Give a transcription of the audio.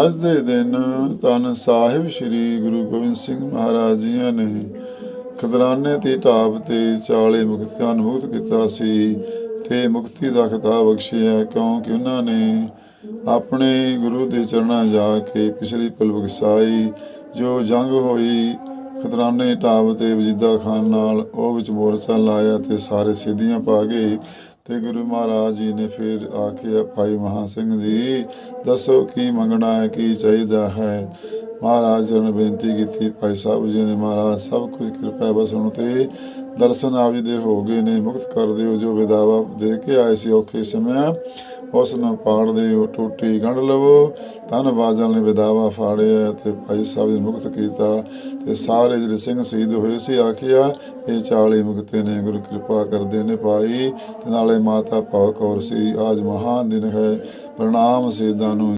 ਅੱਜ ਦੇ ਦਿਨ ਧੰਨ ਸਾਹਿਬ ਸ੍ਰੀ ਗੁਰੂ ਗੋਬਿੰਦ ਸਿੰਘ ਮਹਾਰਾਜ ਜੀਆਂ ਨੇ ਖਦਰਾਨੇ ਦੀ ਢਾਬ ਤੇ 40 ਮੁਕਤਿਆਂ ਨੂੰ ਮੁਕਤ ਕੀਤਾ ਸੀ ਤੇ ਮੁਕਤੀ ਦਾ ਖਿਤਾਬ ਬਖਸ਼ਿਆ, ਕਿਉਂਕਿ ਉਹਨਾਂ ਨੇ ਆਪਣੇ ਗੁਰੂ ਦੇ ਚਰਨਾਂ ਜਾ ਕੇ ਪਿਛਲੀ ਪਲ ਬਖਸ਼ਾਈ, ਜੋ ਜੰਗ ਹੋਈ ਖਦਰਾਨੇ ਢਾਬ ਤੇ ਵਜੀਦਾ ਖਾਨ ਨਾਲ, ਉਹ ਵਿੱਚ ਮੋਰਚਾ ਲਾਇਆ ਤੇ ਸਾਰੇ ਸਿੱਧੀਆਂ ਪਾ ਗਏ। ਤੇ ਗੁਰੂ ਮਹਾਰਾਜ ਜੀ ਨੇ ਫਿਰ ਆਖਿਆ ਭਾਈ ਮਹਾ ਸਿੰਘ ਜੀ, ਦੱਸੋ ਕੀ ਮੰਗਣਾ ਹੈ, ਕੀ ਚਾਹੀਦਾ ਹੈ? ਮਹਾਰਾਜ ਜੀ ਨੇ ਬੇਨਤੀ ਕੀਤੀ, ਭਾਈ ਸਾਹਿਬ ਜੀ ਨੇ ਮਹਾਰਾਜ ਸਭ ਕੁਝ ਕਿਰਪਾ ਬਸ ਹੁਣ ਤੇ ਦਰਸ਼ਨ ਆਪ ਜੀ ਦੇ ਹੋ ਗਏ ਨੇ, ਮੁਕਤ ਕਰ ਦਿਓ, ਜੋ ਵਿਦਾਵਾ ਦੇ ਕੇ ਆਏ ਸੀ ਔਖੇ ਸਮਿਆਂ, ਉਸ ਨੂੰ ਪਾੜ ਦਿਓ, ਟੂਟੀ ਗੰਢ ਲਵੋ ਤਨ ਬਾਜਲ ਨੇ ਵਿਦਾਵਾ ਫਾੜਿਆ ਤੇ ਭਾਈ ਸਾਹਿਬ ਜੀ ਮੁਕਤ ਕੀਤਾ ਤੇ ਸਾਰੇ ਜਿਹੜੇ ਸਿੰਘ ਸ਼ਹੀਦ ਹੋਏ ਸੀ ਆਖਿਆ, ਇਹ 40 ਮੁਕਤੇ ਨੇ, ਗੁਰੂ ਕਿਰਪਾ ਕਰਦੇ ਨੇ ਪਾਈ ਤੇ ਨਾਲੇ ਮਾਤਾ ਭਾਵ ਕੌਰ ਸੀ, ਆਜ ਮਹਾਨ ਦਿਨ ਹੈ, ਪ੍ਰਣਾਮ ਸੇਦਾਂ ਨੂੰ।